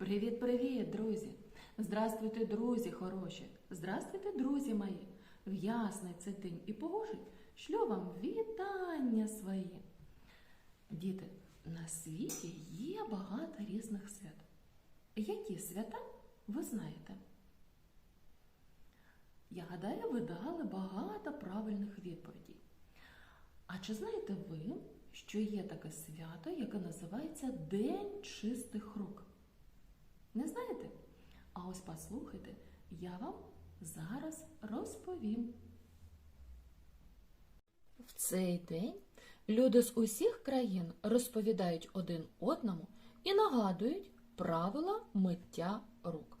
Привіт-привіт, друзі! Здравствуйте, друзі хороші! Здравствуйте, друзі мої! В ясний цей день і погожий шлю вам вітання свої. Діти, на світі є багато різних свят. Які свята ви знаєте? Я гадаю, ви дали багато правильних відповідей. А чи знаєте ви, що є таке свято, яке називається День чистих рук? Не знаєте? А ось послухайте, я вам зараз розповім. В цей день люди з усіх країн розповідають один одному і нагадують правила миття рук.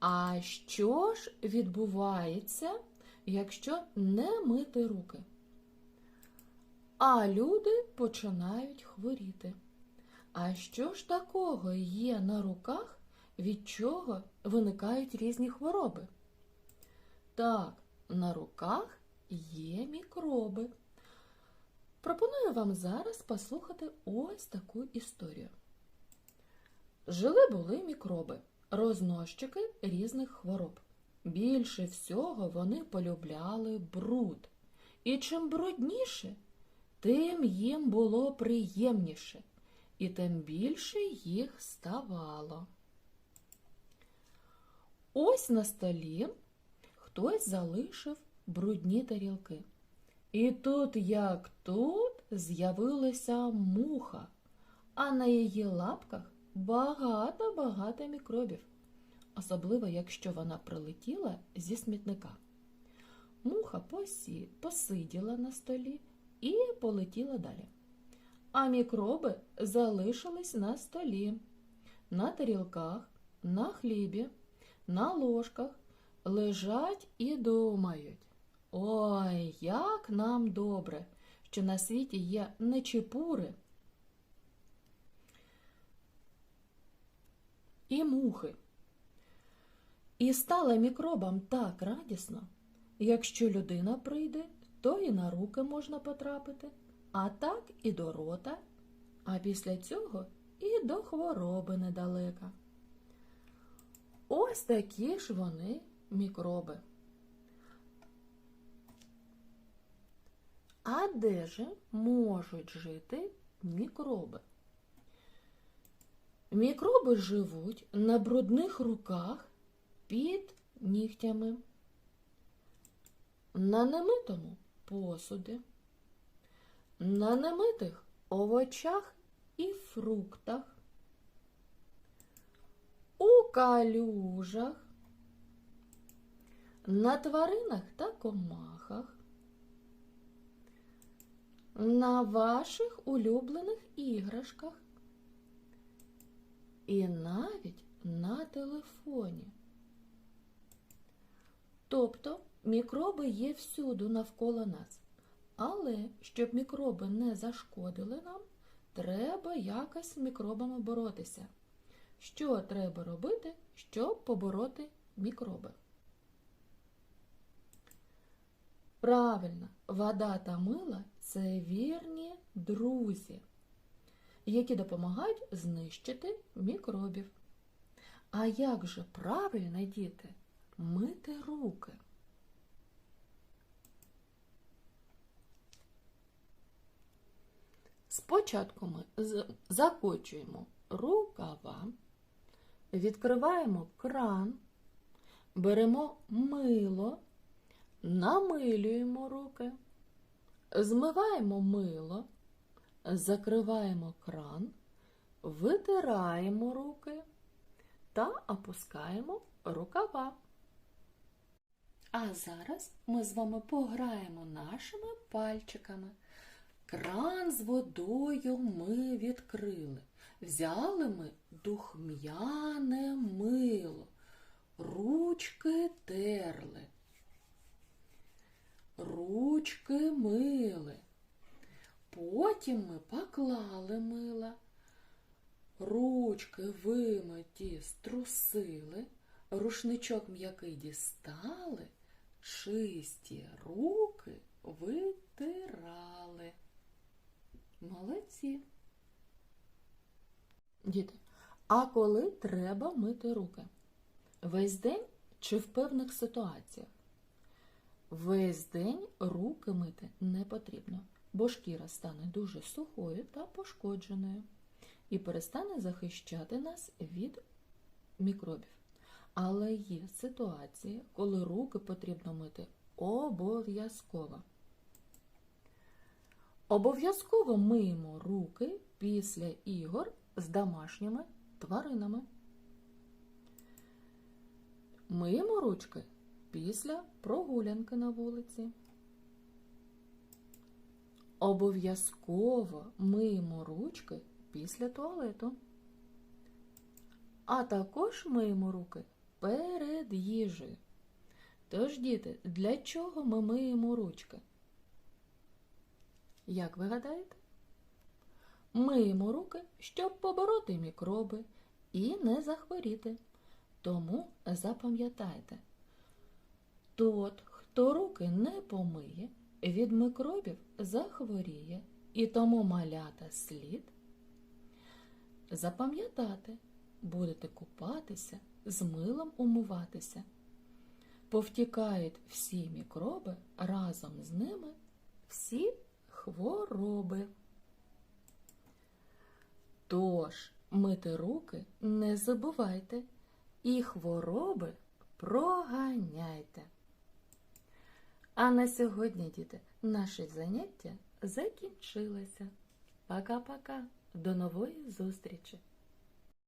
А що ж відбувається, якщо не мити руки? А люди починають хворіти. А що ж такого є на руках, від чого виникають різні хвороби? Так, на руках є мікроби. Пропоную вам зараз послухати ось таку історію. Жили були мікроби, рознощики різних хвороб. Більше всього вони полюбляли бруд. І чим брудніше, тим їм було приємніше, і тим більше їх ставало. Ось на столі хтось залишив брудні тарілки. І тут, як тут, з'явилася муха, а на її лапках багато-багато мікробів, особливо якщо вона прилетіла зі смітника. Муха посі... посиділа на столі і полетіла далі. А мікроби залишились на столі, на тарілках, на хлібі, на ложках, лежать і думають. Ой, як нам добре, що на світі є не чепури і мухи. І стало мікробам так радісно, якщо людина прийде, то і на руки можна потрапити, а так і до рота, а після цього і до хвороби недалека. Ось такі ж вони мікроби. А де же можуть жити мікроби? Мікроби живуть на брудних руках під нігтями, на немитому посуді, на немитих овочах і фруктах, у калюжах, на тваринах та комахах, на ваших улюблених іграшках і навіть на телефоні. Тобто мікроби є всюди навколо нас. Але щоб мікроби не зашкодили нам, треба якось з мікробами боротися. Що треба робити, щоб побороти мікроби? Правильно, вода та мила це вірні друзі, які допомагають знищити мікробів. А як же правильно, діти, мити руки? Спочатку ми закочуємо рукава, відкриваємо кран, беремо мило, намилюємо руки, змиваємо мило, закриваємо кран, витираємо руки та опускаємо рукава. А зараз ми з вами пограємо нашими пальчиками. Кран з водою ми відкрили. Взяли ми духм'яне мило, ручки терли, ручки мили. Потім ми поклали мила, ручки вимиті струсили, рушничок м'який дістали, чисті руки витирали. Молодці. Діти, А коли треба мити руки? Весь день чи в певних ситуаціях? Весь день руки мити не потрібно, бо шкіра стане дуже сухою та пошкодженою і перестане захищати нас від мікробів. Але є ситуації, коли руки потрібно мити обов'язково. Обов'язково миємо руки після ігор з домашніми тваринами. Миємо ручки після прогулянки на вулиці. Обов'язково миємо ручки після туалету. А також миємо руки перед їжею. Тож, діти, для чого ми миємо ручки? Як ви гадаєте? Миємо руки, щоб побороти мікроби і не захворіти. Тому запам'ятайте, тот, хто руки не помиє, від мікробів захворіє, і тому малята слід запам'ятати, будете купатися, з милом умиватися. Повтікають всі мікроби, разом з ними всі хвороби. Тож, мити руки не забувайте і хвороби проганяйте. А на сьогодні, діти, наше заняття закінчилося. Пока-пока. До нової зустрічі!